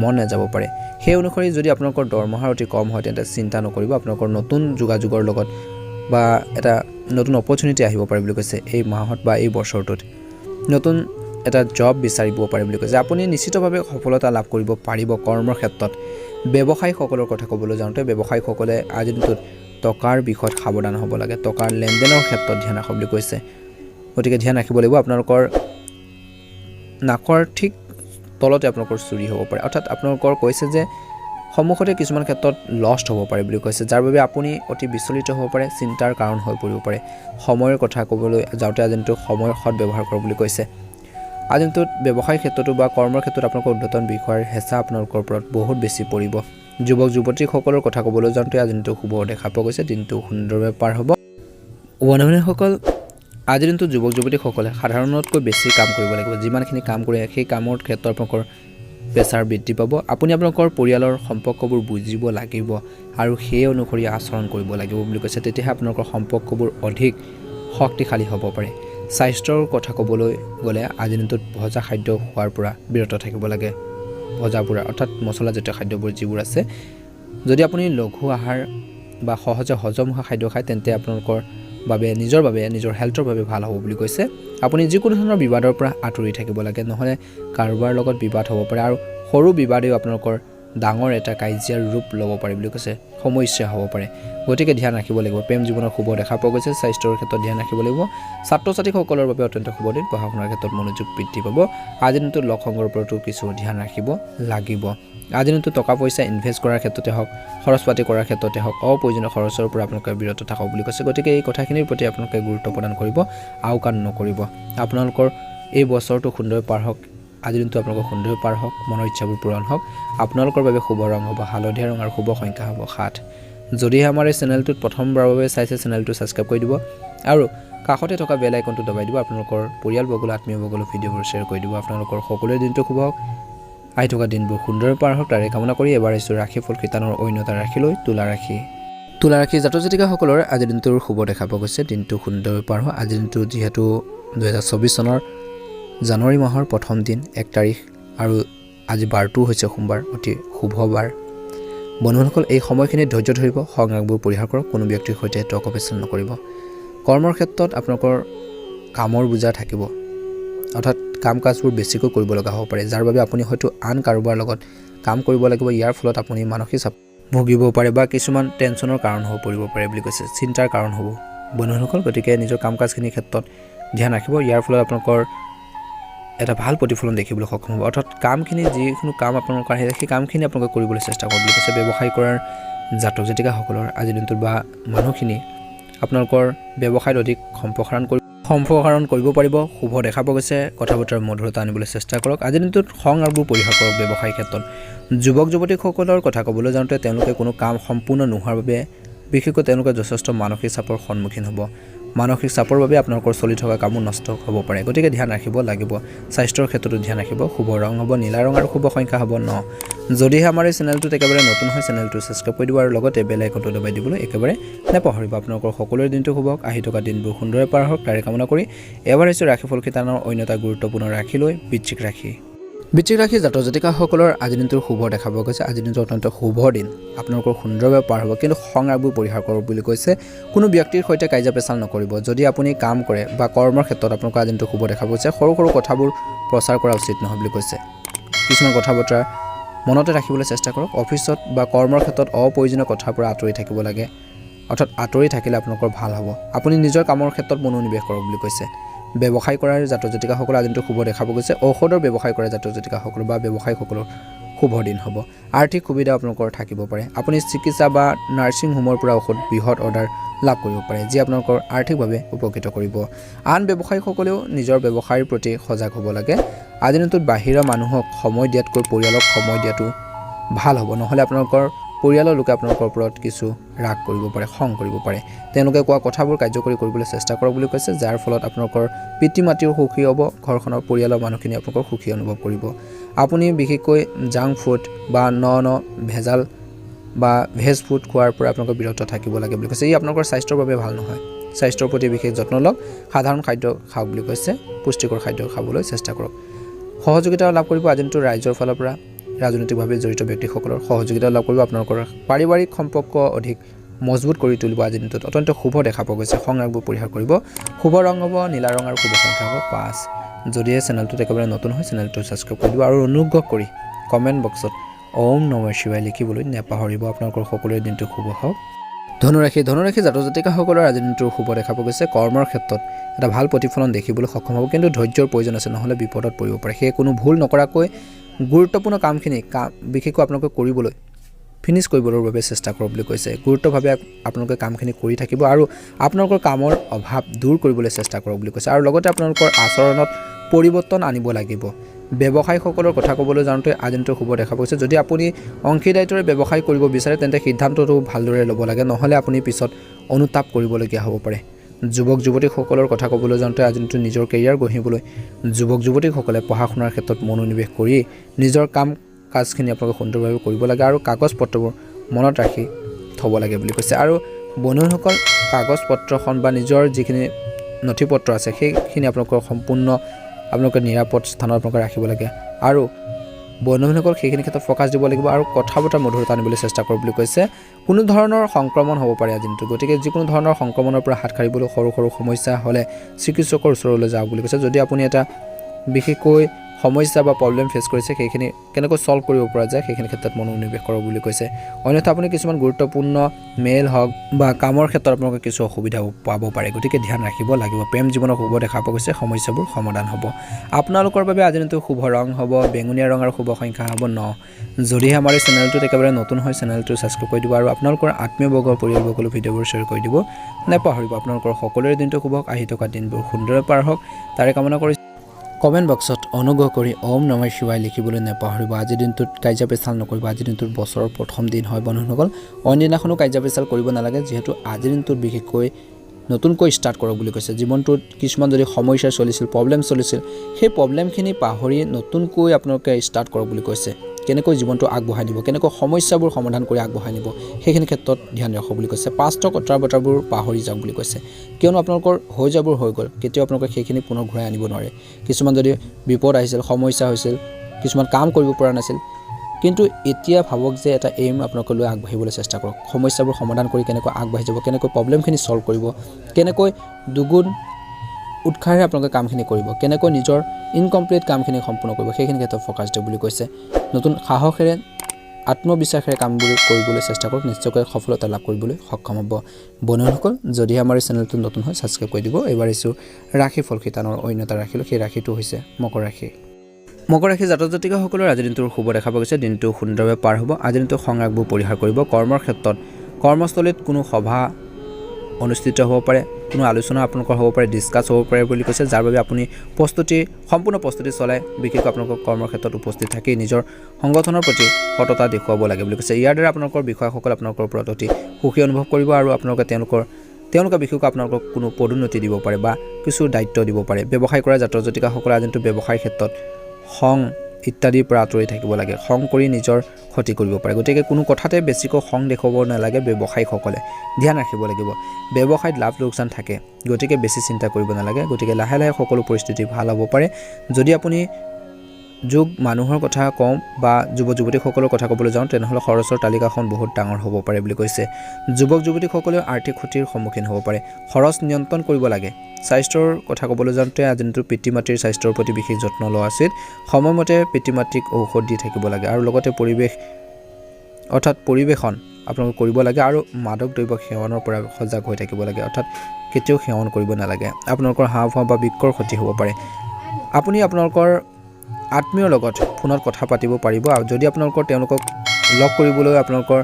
মন নাযাব পাৰে। সেই অনুসৰি যদি আপোনালোকৰ দৰমহাৰ অতি কম হয়, তেন্তে চিন্তা নকৰিব, আপোনালোকৰ নতুন যোগাযোগৰ লগত বা এটা নতুন অপৰচুনিটি আহিব পাৰে বুলি কৈছে এই মাহত বা এই বছৰটোত। নতুন এটা জব বিচাৰিব পাৰে বুলি কৈছে। আপুনি নিশ্চিতভাৱে সফলতা লাভ কৰিব পাৰিব কৰ্মৰ ক্ষেত্ৰত। ব্যৱসায়ীসকলৰ কথা ক'বলৈ যাওঁতে, ব্যৱসায়ীসকলে আজিৰ দিনটোত টকাৰ বিষয়ত সাৱধান হ'ব লাগে। টকাৰ লেনদেনৰ ক্ষেত্ৰত ধ্যান ৰাখক বুলি কৈছে। গতিকে ধ্যান ৰাখিব লাগিব। আপোনালোকৰ নাকৰ ঠিক তলতে আপোনালোকৰ চুৰি হ'ব পাৰে। অৰ্থাৎ আপোনালোকৰ কৈছে যে সন্মুখতে কিছুমান ক্ষেত্ৰত লষ্ট হ'ব পাৰে বুলি কৈছে যাৰ বাবে আপুনি অতি বিচলিত হ'ব পাৰে চিন্তাৰ কাৰণ হৈ পৰিব পাৰে। সময়ৰ কথা ক'বলৈ যাওঁতে আজিনটো সময়ৰ সৎ ব্যৱহাৰ কৰক বুলি কৈছে। আজিনটোত ব্যৱসায়িক ক্ষেত্ৰতো বা কৰ্মৰ ক্ষেত্ৰত আপোনালোকৰ উৰ্ধতন বিষয়ৰ হেঁচা আপোনালোকৰ ওপৰত বহুত বেছি পৰিব। যুৱক যুৱতীসকলৰ কথা ক'বলৈ যাওঁতে আজি দিনটো শুভ দেখা পোৱা গৈছে দিনটো সুন্দৰভাৱে পাৰ হ'ব। বন্ধুসকল আজিৰ দিনটো যুৱক যুৱতীসকলে সাধাৰণতকৈ বেছি কাম কৰিব লাগিব। যিমানখিনি কাম কৰে সেই কামৰ ক্ষেত্ৰত আপোনালোকৰ প্ৰেছাৰ বৃদ্ধি পাব। আপুনি আপোনালোকৰ পৰিয়ালৰ সম্পৰ্কবোৰ বুজিব লাগিব আৰু সেই অনুসৰি আচৰণ কৰিব লাগিব বুলি কৈছে। তেতিয়াহে আপোনালোকৰ সম্পৰ্কবোৰ অধিক শক্তিশালী হ'ব পাৰে। স্বাস্থ্যৰ কথা ক'বলৈ গ'লে আজিৰ দিনটোত ভজা খাদ্য খোৱাৰ পৰা বিৰত থাকিব লাগে। ভজা পোৰা অৰ্থাৎ মছলাজাতীয় খাদ্যবোৰ যিবোৰ আছে যদি আপুনি লঘু আহাৰ বা সহজে হজম হোৱা খাদ্য খায় তেন্তে আপোনালোকৰ বাবে নিজৰ বাবে নিজৰ হেল্থৰ বাবে ভাল হ'ব বুলি কৈছে। আপুনি যিকোনো ধৰণৰ বিবাদৰ পৰা আঁতৰি থাকিব লাগে নহ'লে কাৰোবাৰ লগত বিবাদ হ'ব পাৰে আৰু সৰু বিবাদেও আপোনালোকৰ ডাঙৰ এটা কাজিয়াৰ ৰূপ ল'ব পাৰে বুলি কৈছে সমস্যা হ'ব পাৰে। গতিকে ধ্যান ৰাখিব লাগিব। প্ৰেম জীৱনৰ শুভ দেখা পোৱা গৈছে স্বাস্থ্যৰ ক্ষেত্ৰত ধ্যান ৰাখিব লাগিব। ছাত্ৰ ছাত্ৰীসকলৰ বাবে অত্যন্ত শুভ দিন। পঢ়া শুনাৰ ক্ষেত্ৰত মনোযোগ বৃদ্ধি পাব। আজিৰ দিনটোত লগ সংগৰ ওপৰতো কিছু ধ্যান ৰাখিব লাগিব। আজিৰ দিনটোত টকা পইচা ইনভেষ্ট কৰাৰ ক্ষেত্ৰতে হওক খৰচ পাতি কৰাৰ ক্ষেত্ৰতে হওক অপ্ৰয়োজনীয় খৰচৰ পৰা আপোনালোকে বিৰত থাকক বুলি কৈছে। গতিকে এই কথাখিনিৰ প্ৰতি আপোনালোকে গুৰুত্ব প্ৰদান কৰিব আওকাণ নকৰিব। আপোনালোকৰ এই বছৰটো সুন্দৰ পাৰ হওক। আজিৰ দিনটো আপোনালোকৰ সুন্দৰ পাৰ হওক, মনৰ ইচ্ছাবোৰ পূৰণ হওক, আপোনালোকৰ বাবে শুভ ৰং হ'ব, হালধীয়া ৰং আৰু শুভ সংখ্যা হ'ব, সাত। যদিহে আমাৰ এই চেনেলটোত প্ৰথমবাৰৰ বাবে চাইছে, চেনেলটো ছাবস্ক্ৰাইব কৰি দিব আৰু কাষতে থকা বেল আইকনটো দবাই দিব, আপোনালোকৰ পৰিয়ালবৰ্গলৈ আত্মীয়বৰ্গলৈ ভিডিঅ'বোৰ শ্বেয়াৰ কৰি দিব, আপোনালোকৰ সকলোৰে দিনটো শুভ হওক। আহি থকা দিনবোৰ সুন্দৰ পাৰ হওক, তাৰে কামনা কৰি এবাৰ আহিছোঁ ৰাশি, ফল শিতানৰ অন্যতা ৰাখি লৈ তোলা ৰাখি তোলা ৰাশি জাতক জাতিকাসকলৰ আজিৰ দিনটোৰ শুভ দেখা পোৱা গৈছে, দিনটো সুন্দৰ পাৰ হয় আজিৰ দিনটো যিহেতু দুহেজাৰ চৌবিছ চনৰ জানুৱাৰী মাহৰ প্ৰথম দিন এক তাৰিখ আৰু আজি বাৰটো হৈছে সোমবাৰ অতি শুভ বাৰ। বন্ধুসকল এই সময়খিনিত ধৈৰ্য ধৰিব সংগ্ৰামবোৰ পৰিহাৰ কৰক কোনো ব্যক্তিৰ সৈতে তৰ্ক পেচাল নকৰিব। কৰ্মৰ ক্ষেত্ৰত আপোনালোকৰ কামৰ বোজা থাকিব। অৰ্থাৎ কাম কাজবোৰ বেছিকৈ কৰিব লগা হ'ব পাৰে যাৰ বাবে আপুনি হয়তো আন কাৰোবাৰ লগত কাম কৰিব লাগিব ইয়াৰ ফলত আপুনি মানসিক চাপ ভুগিব পাৰে বা কিছুমান টেনশ্যনৰ কাৰণ হ'ব পৰিব পাৰে বুলি কৈছে চিন্তাৰ কাৰণ হ'ব। বন্ধুসকল গতিকে নিজৰ কাম কাজখিনিৰ ক্ষেত্ৰত ধ্যান ৰাখিব ইয়াৰ ফলত আপোনালোকৰ এটা ভালো প্ৰতিফলন দেখিবলৈ সক্ষম হ'ব। অৰ্থাৎ কামখিনি যিকোনো কাম আপোনালোকৰ আহিলে সেই কামখিনি আপোনালোকে কৰিবলৈ চেষ্টা কৰক। বুলি কৈছে ব্যৱসায় কৰাৰ জাতক জাতিকাসকলৰ আজিৰ দিনটোত বা মানুহখিনি আপোনালোকৰ ব্যৱসায়ত অধিক সম্প্ৰসাৰণ কৰি সম্প্ৰসাৰণ কৰিব পাৰিব, শুভ দেখা পোৱা গৈছে কথা বতৰাৰ মধুৰতা আনিবলৈ চেষ্টা কৰক। আজিৰ দিনটোত খং আৰবোৰ পৰিহাৰ কৰক ব্যৱসায়িক ক্ষেত্ৰত। যুৱক যুৱতীসকলৰ কথা ক'বলৈ যাওঁতে তেওঁলোকে কোনো কাম সম্পূৰ্ণ নোহোৱাৰ বাবে, বিশেষকৈ তেওঁলোকে যথেষ্ট মানসিক চাপৰ সন্মুখীন হ'ব। মানসিক চাপৰ বাবে আপোনালোকৰ চলি থকা কামো নষ্ট হ'ব পাৰে। গতিকে ধ্যান ৰাখিব লাগিব। স্বাস্থ্যৰ ক্ষেত্ৰতো ধ্যান ৰাখিব। শুভ ৰং হ'ব নীলা ৰং আৰু শুভ সংখ্যা হ'ব ন। যদিহে আমাৰ এই চেনেলটোত একেবাৰে নতুন হয় চেনেলটো ছাবস্ক্ৰাইব কৰি দিব আৰু লগতে বেল আইকনটো দবাই দিবলৈ একেবাৰে নেপাহৰিব। আপোনালোকৰ সকলোৰে দিনটো শুভ হওক। আহি থকা দিনবোৰ সুন্দৰে পাৰ হওক। তাৰে কামনা কৰি এবাৰ আহিছোঁ ৰাশিফল খিতানৰ অন্য এটা গুৰুত্বপূৰ্ণ ৰাশি লৈ বৃশ্চিক ৰাশি। বৃশ্চিক ৰাশি জাতক জাতিকাসকলৰ আজিৰ দিনটোৰ শুভ দেখা পোৱা গৈছে। আজিৰ দিনটো অত্যন্ত শুভ দিন। আপোনালোকৰ সুন্দৰভাৱে পাৰ হ'ব। কিন্তু সংগ্ৰামবোৰ পৰিহাৰ কৰক বুলি কৈছে কোনো ব্যক্তিৰ সৈতে কাজিয়া পেচাল নকৰিব। যদি আপুনি কাম কৰে বা কৰ্মৰ ক্ষেত্ৰত আপোনালোকৰ আজি দিনটো শুভ দেখা গৈছে, সৰু সৰু কথাবোৰ প্ৰচাৰ কৰা উচিত নহয় বুলি কৈছে। কিছুমান কথা বতৰা মনতে ৰাখিবলৈ চেষ্টা কৰক। অফিচত বা কৰ্মৰ ক্ষেত্ৰত অপ্ৰয়োজনীয় কথাৰ পৰা আঁতৰি থাকিব লাগে। অৰ্থাৎ আঁতৰি থাকিলে আপোনালোকৰ ভালো হ'ব। আপুনি নিজৰ কামৰ ক্ষেত্ৰত মনোনিৱেশ কৰক বুলি কৈছে। ব্যৱসায় কৰাৰ জাতক জাতিকাসকলৰ আজি দিনটো শুভ দেখা পোৱা গৈছে ঔষধৰ ব্যৱসায় কৰা জাতক জাতিকাসকলৰ বা ব্যৱসায়ীসকলৰ শুভ দিন হ'ব। আৰ্থিক সুবিধা আপোনালোকৰ থাকিব পাৰে। আপুনি চিকিৎসা বা নাৰ্ছিং হোমৰ পৰা ঔষধ বৃহৎ অৰ্ডাৰ লাভ কৰিব পাৰে যি আপোনালোকৰ আৰ্থিকভাৱে উপকৃত কৰিব। আন ব্যৱসায়ীসকলেও নিজৰ ব্যৱসায়ৰ প্ৰতি সজাগ হ'ব লাগে। আজিৰ দিনটোত বাহিৰা মানুহক সময় দিয়াতকৈ পৰিয়ালক সময় দিয়াটো ভাল হ'ব। নহ'লে আপোনালোকৰ পৰিয়ালৰ লোকে আপোনালোকৰ ওপৰত কিছু ৰাগ কৰিব পাৰে খং কৰিব পাৰে। তেওঁলোকে কোৱা কথাবোৰ কাৰ্যকৰী কৰিবলৈ চেষ্টা কৰক বুলি কৈছে যাৰ ফলত আপোনালোকৰ পিতৃ মাতৃও সুখী হ'ব ঘৰখনৰ পৰিয়ালৰ মানুহখিনি আপোনালোকৰ সুখী অনুভৱ কৰিব। আপুনি বিশেষকৈ জাংক ফুড বা ন ন ভেজাল বা ভেজ ফুড খোৱাৰ পৰা আপোনালোকে বিৰত থাকিব লাগে বুলি কৈছে। ই আপোনালোকৰ স্বাস্থ্যৰ বাবে ভাল নহয়। স্বাস্থ্যৰ প্ৰতি বিশেষ যত্ন লওক সাধাৰণ খাদ্য খাওক বুলি কৈছে পুষ্টিকৰ খাদ্য খাবলৈ চেষ্টা কৰক। সহযোগিতা লাভ কৰিব আজিতো ৰাইজৰ ফালৰ পৰা। ৰাজনৈতিকভাৱে জড়িত ব্যক্তিসকলৰ সহযোগিতা লাভ কৰিব। আপোনালোকৰ পাৰিবাৰিক সম্পৰ্ক অধিক মজবুত কৰি তুলিব। আজিৰ দিনটোত অত্যন্ত শুভ দেখা পোৱা গৈছে। সংৰাগবোৰ পৰিহাৰ কৰিব। শুভ ৰং হ'ব, নীলা ৰং আৰু শুভ সংখ্যা হ'ব। পাঁচ। যদিহে চেনেলটোত একেবাৰে নতুন হয়, চেনেলটো ছাবস্ক্ৰাইব কৰি দিব আৰু অনুগ্ৰহ কৰি কমেণ্ট বক্সত ওম নম শিৱাই লিখিবলৈ নেপাহৰিব। আপোনালোকৰ সকলোৰে দিনটো শুভ হওক। ধনুৰাশি। ধনুৰাশি জাতক জাতিকাসকলৰ আজিৰ দিনটোৰ শুভ দেখা পোৱা গৈছে। কৰ্মৰ ক্ষেত্ৰত এটা ভালো প্ৰতিফলন দেখিবলৈ সক্ষম হ'ব। কিন্তু ধৈৰ্যৰ প্ৰয়োজন আছে, নহ'লে বিপদত পৰিব পাৰে। সেয়ে কোনো ভুল নকৰাকৈ গুৰুত্বপূৰ্ণ কামখিনি কাম বিশেষকৈ আপোনালোকে কৰিবলৈ ফিনিছ কৰিবলৈ বাবে চেষ্টা কৰক বুলি কৈছে। গুৰুত্বভাৱে আপোনালোকে কামখিনি কৰি থাকিব আৰু আপোনালোকৰ কামৰ অভাৱ দূৰ কৰিবলৈ চেষ্টা কৰক বুলি কৈছে। আৰু লগতে আপোনালোকৰ আচৰণত পৰিৱৰ্তন আনিব লাগিব। ব্যৱসায়ীসকলৰ কথা ক'বলৈ যাওঁতে আজিনটো শুভ দেখা গৈছে। যদি আপুনি অংশীদাৰিত্বৰে ব্যৱসায় কৰিব বিচাৰে তেন্তে সিদ্ধান্তটো ভালদৰে ল'ব লাগে। নহ'লে আপুনি পিছত অনুতাপ কৰিবলগীয়া হ'ব পাৰে। যুৱক যুৱতীসকলৰ কথা ক'বলৈ যাওঁতে আজিনটো নিজৰ কেৰিয়াৰ গঢ়িবলৈ যুৱক যুৱতীসকলে পঢ়া শুনাৰ ক্ষেত্ৰত মনোনিৱেশ কৰি নিজৰ কাম কাজখিনি আপোনালোকে সুন্দৰভাৱে কৰিব লাগে আৰু কাগজ পত্ৰবোৰ মনত ৰাখি থ'ব লাগে বুলি কৈছে। আৰু বন্ধুসকল কাগজ পত্ৰখন বা নিজৰ যিখিনি নথি পত্ৰ আছে সেইখিনি আপোনালোকৰ সম্পূৰ্ণ আপোনালোকে নিৰাপদ স্থানত আপোনালোকে ৰাখিব লাগে। আৰু বন্ধুসকল সেইখিনি ক্ষেত্ৰত ফ'কাছ দিব লাগিব আৰু কথা বতৰা মধুৰতা আনিবলৈ চেষ্টা কৰোঁ বুলি কৈছে। কোনো ধৰণৰ সংক্ৰমণ হ'ব পাৰে আজি দিনটো গতিকে যিকোনো ধৰণৰ সংক্ৰমণৰ পৰা হাত সাৰিবলৈ সৰু সৰু সমস্যা হ'লে চিকিৎসকৰ ওচৰলৈ যাওক বুলি কৈছে। যদি আপুনি এটা বিশেষকৈ সমস্যা বা প্ৰব্লেম ফেচ কৰিছে, সেইখিনি কেনেকৈ ছল্ভ কৰিব পৰা যায়, সেইখিনি ক্ষেত্ৰত মনোনিৱেশ কৰক বুলি কৈছে। অন্যথা আপুনি কিছুমান গুৰুত্বপূৰ্ণ মেইল হওক বা কামৰ ক্ষেত্ৰত আপোনালোকে কিছু অসুবিধা পাব পাৰে। গতিকে ধ্যান ৰাখিব লাগিব। প্ৰেম জীৱনৰ শুভ দেখা পোৱা গৈছে, সমস্যাবোৰ সমাধান হ'ব। আপোনালোকৰ বাবে আজি দিনটো শুভ ৰং হ'ব, বেঙুনীয়া ৰং আৰু শুভ সংখ্যা হ'ব ন। যদিহে আমাৰ এই চেনেলটোত একেবাৰে নতুন হয়, চেনেলটো ছাবস্ক্ৰাইব কৰি দিব আৰু আপোনালোকৰ আত্মীয়বৰ্গৰ পৰিয়ালবৰ্গলৈ ভিডিঅ'বোৰ শ্বেয়াৰ কৰি দিব। নেপাহৰিব। আপোনালোকৰ সকলোৰে দিনটো শুভ হওক, আহি থকা দিনবোৰ সুন্দৰে পাৰ হওক। তাৰে কামনা কৰিছোঁ। কমেণ্ট বক্সত অনুগ্ৰহ কৰি ওম নম শিৱাই লিখিবলৈ নেপাহৰিব। আজিৰ দিনটোত কাৰ্যপেচাল নকৰিব। আজিৰ দিনটোত বছৰৰ প্ৰথম দিন হয় বন্ধুসকল অইন দিনাখনো কাৰ্যপেচাল কৰিব নালাগে, যিহেতু আজিৰ দিনটোত বিশেষকৈ নতুনকৈ ষ্টাৰ্ট কৰক বুলি কৈছে। জীৱনটোত কিছুমান যদি সমস্যা চলিছিল প্ৰব্লেম চলিছিল, সেই প্ৰব্লেমখিনি পাহৰি নতুনকৈ আপোনালোকে ষ্টাৰ্ট কৰক বুলি কৈছে। কেনেকৈ জীৱনটো আগবঢ়াই নিব কেনেকৈ সমস্যাবোৰ সমাধান কৰি আগবঢ়াই নিব সেইখিনি ক্ষেত্ৰত ধ্যান ৰাখক বুলি কৈছে। পাষ্ট কথা বতৰাবোৰ পাহৰি যাওক বুলি কৈছে। কিয়নো আপোনালোকৰ হৈ যাবোৰ হৈ গ'ল কেতিয়াও আপোনালোকে সেইখিনি পুনৰ ঘূৰাই আনিব নোৱাৰে। কিছুমান যদি বিপদ আহিছিল সমস্যা হৈছিল কিছুমান কাম কৰিব পৰা নাছিল কিন্তু এতিয়া ভাবক যে এটা এইম আপোনালোকে লৈ আগবাঢ়িবলৈ চেষ্টা কৰক। সমস্যাবোৰ সমাধান কৰি কেনেকৈ আগবাঢ়ি যাব কেনেকৈ প্ৰব্লেমখিনি ছল্ভ কৰিব কেনেকৈ দুগুণ উৎসাহেৰে আপোনালোকে কামখিনি কৰিব কেনেকৈ নিজৰ ইনকমপ্লিট কামখিনি সম্পূৰ্ণ কৰিব সেইখিনি ক্ষেত্ৰত ফ'কাছ দিয়ক বুলি কৈছে। নতুন সাহসেৰে আত্মবিশ্বাসেৰে কামবোৰ কৰিবলৈ চেষ্টা কৰক নিশ্চয়কৈ সফলতা লাভ কৰিবলৈ সক্ষম হ'ব। বন্ধুসকল যদিহে আমাৰ এই চেনেলটো নতুন হয় ছাবস্ক্ৰাইব কৰি দিব। এইবাৰ ইছোঁ ৰাশি ফল শিতানৰ অন্য এটা ৰাশিলোঁ সেই ৰাশিটো হৈছে মকৰ ৰাশি। মকৰ ৰাশি জাতক জাতিকাসকলৰ আজিৰ দিনটোৰ শুভ দেখা পোৱা গৈছে। দিনটো সুন্দৰভাৱে পাৰ হ'ব। আজিৰ দিনটো সংৰাগবোৰ পৰিহাৰ কৰিব। কৰ্মৰ ক্ষেত্ৰত কৰ্মস্থলীত কোনো সভা অনুষ্ঠিত হ'ব পাৰে কোনো আলোচনা আপোনালোকৰ হ'ব পাৰে ডিছকাছ হ'ব পাৰে বুলি কৈছে যাৰ বাবে আপুনি প্ৰস্তুতি সম্পূৰ্ণ প্ৰস্তুতি চলাই বিশেষকৈ আপোনালোকৰ কৰ্মৰ ক্ষেত্ৰত উপস্থিত থাকি নিজৰ সংগঠনৰ প্ৰতি সততা দেখুৱাব লাগে বুলি কৈছে। ইয়াৰ দ্বাৰা আপোনালোকৰ বিষয়াসকলে আপোনালোকৰ ওপৰত অতি সুখী অনুভৱ কৰিব আৰু আপোনালোকে তেওঁলোকৰ তেওঁলোকে বিশেষকৈ আপোনালোকক কোনো পদোন্নতি দিব পাৰে বা কিছু দায়িত্ব দিব পাৰে। ব্যৱসায় কৰা জাতৰ জাতিকাসকলে আজিতো ব্যৱসায়ৰ ক্ষেত্ৰত খং ইত্যাদিৰ পৰা আঁতৰি থাকিব লাগে। খং কৰি নিজৰ ক্ষতি কৰিব পাৰে। গতিকে কোনো কথাতে বেছিকৈ খং দেখুৱাব নালাগে ব্যৱসায়ীসকলে। ধ্যান ৰাখিব লাগিব। ব্যৱসায়ত লাভ লোকচান থাকে। গতিকে বেছি চিন্তা কৰিব নালাগে। গতিকে লাহে লাহে সকলো পৰিস্থিতি ভালো হ'ব পাৰে। যদি আপুনি যোগ মানুহৰ কথা কওঁ বা যুৱ যুৱতীসকলৰ কথা ক'বলৈ যাওঁ তেনেহ'লে খৰচৰ তালিকাখন বহুত ডাঙৰ হ'ব পাৰে বুলি কৈছে। যুৱক যুৱতীসকলেও আৰ্থিক ক্ষতিৰ সন্মুখীন হ'ব পাৰে। খৰচ নিয়ন্ত্ৰণ কৰিব লাগে। স্বাস্থ্যৰ কথা ক'বলৈ যাওঁতে আজি দিনটোত পিতৃ মাতৃৰ স্বাস্থ্যৰ প্ৰতি বিশেষ যত্ন লোৱা উচিত। সময়মতে পিতৃ মাতৃক ঔষধ দি থাকিব লাগে আৰু লগতে পৰিৱেশ অৰ্থাৎ পৰিৱেশন আপোনালোকে কৰিব লাগে আৰু মাদক দ্ৰব্য সেৱনৰ পৰা সজাগ হৈ থাকিব লাগে অৰ্থাৎ কেতিয়াও সেৱন কৰিব নালাগে। আপোনালোকৰ হাওঁফাওঁ বা বৃক্কৰ ক্ষতি হ'ব পাৰে। আপুনি আপোনালোকৰ আত্মীয়ৰ লগত ফোনত কথা পাতিব পাৰিব আৰু যদি আপোনালোকৰ তেওঁলোকক লগ কৰিবলৈ আপোনালোকৰ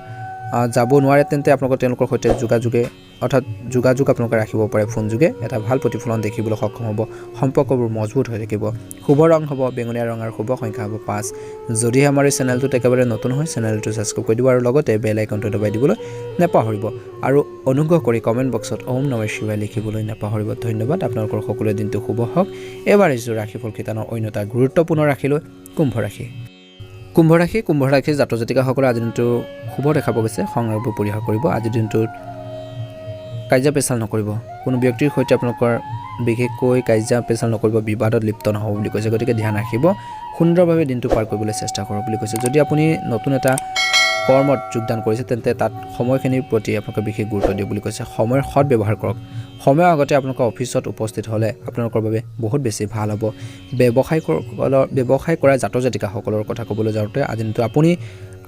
যাব নোৱাৰে তেন্তে আপোনালোকে তেওঁলোকৰ সৈতে যোগাযোগে অৰ্থাৎ যোগাযোগ আপোনালোকে ৰাখিব পাৰে ফোন যোগে এটা ভাল প্ৰতিফলন দেখিবলৈ সক্ষম হ'ব। সম্পৰ্কবোৰ মজবুত হৈ থাকিব। শুভ ৰং হ'ব বেঙুনীয়া ৰং আৰু শুভ সংখ্যা হ'ব পাঁচ। যদিহে আমাৰ এই চেনেলটোত একেবাৰে নতুন হয় চেনেলটো ছাবস্ক্ৰাইব কৰি দিব আৰু লগতে বেল আইকনটো দবাই দিবলৈ নাপাহৰিব। আৰু অনুগ্ৰহ কৰি কমেণ্ট বক্সত ওম নমঃ শিৱাই লিখিবলৈ নাপাহৰিব। ধন্যবাদ। আপোনালোকৰ সকলোৰে দিনটো শুভ হওক। এবাৰ আহিছোঁ ৰাশিফল শিতানৰ অন্য এটা গুৰুত্বপূৰ্ণ ৰাশিলৈ কুম্ভ ৰাশি। কুম্ভ ৰাশি কুম্ভ ৰাশিৰ জাতক জাতিকাসকলে আজিৰ দিনটো শুভ দেখা পোৱা গৈছে। সংগ্ৰামবোৰ পৰিহাৰ কৰিব। আজিৰ দিনটোত কাজিয়া পেচাল নকৰিব। কোনো ব্যক্তিৰ সৈতে আপোনালোকৰ বিশেষকৈ কাজিয়া পেচাল নকৰিব বিবাদত লিপ্ত নহ'ব বুলি কৈছে। গতিকে ধ্যান ৰাখিব। সুন্দৰভাৱে দিনটো পাৰ কৰিবলৈ চেষ্টা কৰক বুলি কৈছে। যদি আপুনি নতুন এটা কৰ্মত যোগদান কৰিছে তেন্তে তাত সময়খিনিৰ প্ৰতি আপোনালোকে বিশেষ গুৰুত্ব দিয়ক বুলি কৈছে। সময়ৰ সৎ ব্যৱহাৰ কৰক। সময়ৰ আগতে আপোনালোকৰ অফিচত উপস্থিত হ'লে আপোনালোকৰ বাবে বহুত বেছি ভাল হ'ব। ব্যৱসায়ীসকলৰ ব্যৱসায় কৰা জাতক জাতিকাসকলৰ কথা ক'বলৈ যাওঁতে আজি দিনটো আপুনি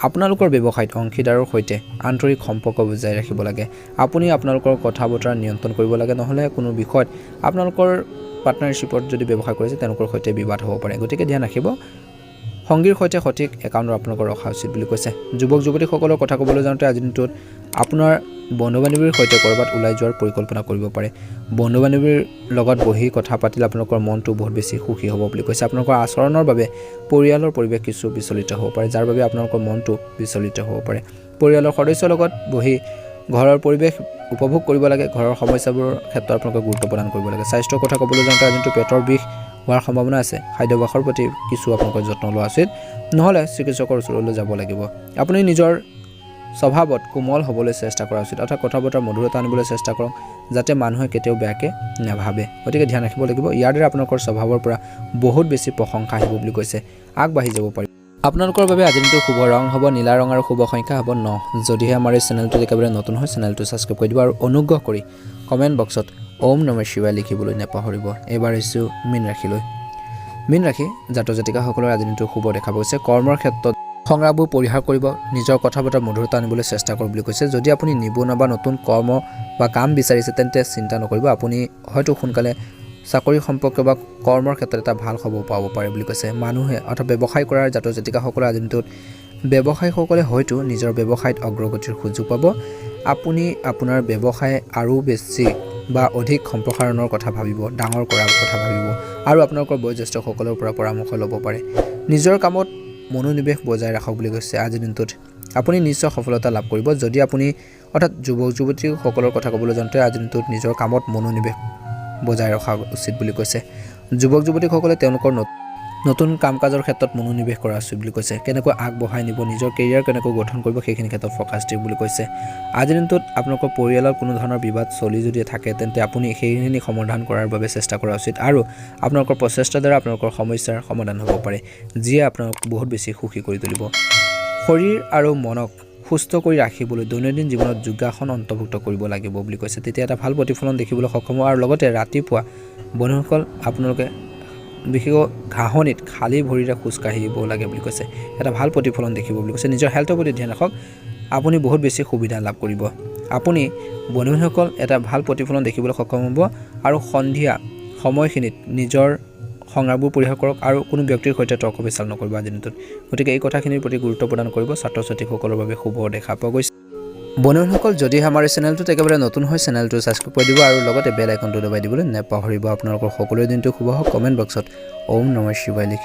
আপোনালোকৰ ব্যৱসায়ত অংশীদাৰৰ সৈতে আন্তৰিক সম্পৰ্ক বজাই ৰাখিব লাগে। আপুনি আপোনালোকৰ কথা বতৰা নিয়ন্ত্ৰণ কৰিব লাগে নহ'লে কোনো বিষয়ত আপোনালোকৰ পাৰ্টনাৰশ্বিপত যদি ব্যৱসায় কৰিছে তেওঁলোকৰ সৈতে বিবাদ হ'ব পাৰে। গতিকে ধ্যান ৰাখিব। সংগীৰ সৈতে সঠিক একাউণ্ট আপোনালোকৰ ৰখা উচিত বুলি কৈছে। যুৱক যুৱতীসকলৰ কথা ক'বলৈ যাওঁতে আজিৰ দিনটোত আপোনাৰ বন্ধু বান্ধৱীৰ সৈতে ক'ৰবাত ওলাই যোৱাৰ পৰিকল্পনা কৰিব পাৰে। বন্ধু বান্ধৱীৰ লগত বহি কথা পাতিলে আপোনালোকৰ মনটো বহুত বেছি সুখী হ'ব বুলি কৈছে। আপোনালোকৰ আচৰণৰ বাবে পৰিয়ালৰ পৰিৱেশ কিছু বিচলিত হ'ব পাৰে যাৰ বাবে আপোনালোকৰ মনটো বিচলিত হ'ব পাৰে। পৰিয়ালৰ সদস্যৰ লগত বহি ঘৰৰ পৰিৱেশ উপভোগ কৰিব লাগে। ঘৰৰ সমস্যাবোৰৰ ক্ষেত্ৰত আপোনালোকে গুৰুত্ব প্ৰদান কৰিব লাগে। স্বাস্থ্যৰ কথা ক'বলৈ যাওঁতে আজিতো পেটৰ বিষ হোৱাৰ সম্ভাৱনা আছে। খাদ্যাভ্যাসৰ প্ৰতি কিছু আপোনালোকৰ যত্ন লোৱা উচিত। নহ'লে চিকিৎসকৰ ওচৰলৈ যাব লাগিব। আপুনি নিজৰ স্বভাৱত কোমল হ'বলৈ চেষ্টা কৰা উচিত। অৰ্থাৎ কথা বতৰা মধুৰতা আনিবলৈ চেষ্টা কৰক যাতে মানুহে কেতিয়াও বেয়াকৈ নাভাবে। গতিকে ধ্যান ৰাখিব লাগিব। ইয়াৰ দ্বাৰা আপোনালোকৰ স্বভাৱৰ পৰা বহুত বেছি প্ৰশংসা আহিব বুলি কৈছে। আগবাঢ়ি যাব পাৰিব আপোনালোকৰ বাবে আজি দিনটো শুভ ৰং হ'ব নীলা ৰং আৰু শুভ সংখ্যা হ'ব ন। যদিহে আমাৰ এই চেনেলটোত একেবাৰে নতুন হয় চেনেলটো ছাবস্ক্ৰাইব কৰি দিব আৰু অনুগ্ৰহ কৰি কমেণ্ট বক্সত ওম নমঃ শিৱাই লিখিবলৈ নাপাহৰিব এইবাৰ আহিছোঁ মীন ৰাশিলৈ মীন ৰাশি জাতক জাতিকাসকলৰ দিনটো শুভ দেখা গৈছে। কৰ্মৰ ক্ষেত্ৰত সংগ্ৰামবোৰ পৰিহাৰ কৰিব নিজৰ কথা বতৰা মধুৰতা আনিবলৈ চেষ্টা কৰক বুলি কৈছে। যদি আপুনি নিবনুৱা বা নতুন কৰ্ম বা কাম বিচাৰিছে তেন্তে চিন্তা নকৰিব। আপুনি হয়তো সোনকালে চাকৰি সম্পৰ্কীয় বা কৰ্মৰ ক্ষেত্ৰত এটা ভাল খবৰ পাব পাৰে বুলি কৈছে। মানুহে অৰ্থাৎ ব্যৱসায় কৰাৰ জাতক জাতিকাসকলৰ আজি দিনটোত ব্যৱসায়ীসকলে হয়তো নিজৰ ব্যৱসায়ত অগ্ৰগতিৰ সুযোগ পাব। আপুনি আপোনাৰ ব্যৱসায় আৰু বেছি বা অধিক সম্প্ৰসাৰণৰ কথা ভাবিব ডাঙৰ কৰাৰ কথা ভাবিব আৰু আপোনালোকৰ বয়োজ্যেষ্ঠসকলৰ পৰা পৰামৰ্শ ল'ব পাৰে। নিজৰ কামত মনোনিৱেশ বজাই ৰাখক বুলি কৈছে আজিৰ দিনটোত। আপুনি নিশ্চয় সফলতা লাভ কৰিব। যদি আপুনি অৰ্থাৎ যুৱক যুৱতীসকলৰ কথা ক'বলৈ যাওঁতে আজিৰ দিনটোত নিজৰ কামত মনোনিৱেশ বজাই ৰখা উচিত বুলি কৈছে। যুৱক যুৱতীসকলে তেওঁলোকৰ নত- নতুন কাম কাজৰ ক্ষেত্ৰত মনোনিৱেশ কৰা উচিত বুলি কৈছে। কেনেকৈ আগবঢ়াই নিব, নিজৰ কেৰিয়াৰ কেনেকৈ গঠন কৰিব, সেইখিনি ক্ষেত্ৰত ফ'কাছ দিয়ক বুলি কৈছে। আজিৰ দিনটোত আপোনালোকৰ পৰিয়ালৰ কোনো ধৰণৰ বিবাদ চলি যদি থাকে, তেন্তে আপুনি সেইখিনি সমাধান কৰাৰ বাবে চেষ্টা কৰা উচিত আৰু আপোনালোকৰ প্ৰচেষ্টাৰ দ্বাৰা আপোনালোকৰ সমস্যাৰ সমাধান হ'ব পাৰে, যিয়ে আপোনাক বহুত বেছি সুখী কৰি তুলিব। শৰীৰ আৰু মনক সুস্থ কৰি ৰাখিবলৈ দৈনন্দিন জীৱনত যোগাসন অন্তৰ্ভুক্ত কৰিব লাগিব বুলি কৈছে। তেতিয়া এটা ভালো প্ৰতিফলন দেখিবলৈ সক্ষম হ'ব আৰু লগতে ৰাতিপুৱা বন্ধুসকল আপোনালোকে বিশেষকৈ ঘাঁহনিত খালী ভৰিৰে খোজকাঢ়িব লাগে বুলি কৈছে। এটা ভালো প্ৰতিফলন দেখিব বুলি কৈছে। নিজৰ হেল্থৰ প্ৰতি ধ্যান ৰাখক। আপুনি বহুত বেছি সুবিধা লাভ কৰিব। আপুনি বন্ধুসকল এটা ভালো প্ৰতিফলন দেখিবলৈ সক্ষম হ'ব আৰু সন্ধিয়া সময়খিনিত নিজৰ সংগ্ৰামবোৰ পৰিহাৰ কৰক আৰু কোনো ব্যক্তিৰ সৈতে তৰ্ক বিচাৰ নকৰিব আজিৰ দিনটোত। গতিকে এই কথাখিনিৰ প্ৰতি গুৰুত্ব প্ৰদান কৰিব ছাত্ৰ ছাত্ৰীসকলৰ বাবে শুভ দেখা পোৱা গৈছে। বন্ধুসকল যদিহে আমাৰ এই চেনেলটোত একেবাৰে নতুন হয় চেনেলটো ছাবস্ক্ৰাইব কৰি দিব আৰু লগতে বেল আইকনটো দবাই দিবলৈ নেপাহৰিব। আপোনালোকৰ সকলোৰে দিনটো শুভ হওক কমেণ্ট বক্সত ওম নমঃ শিৱাই লিখিব।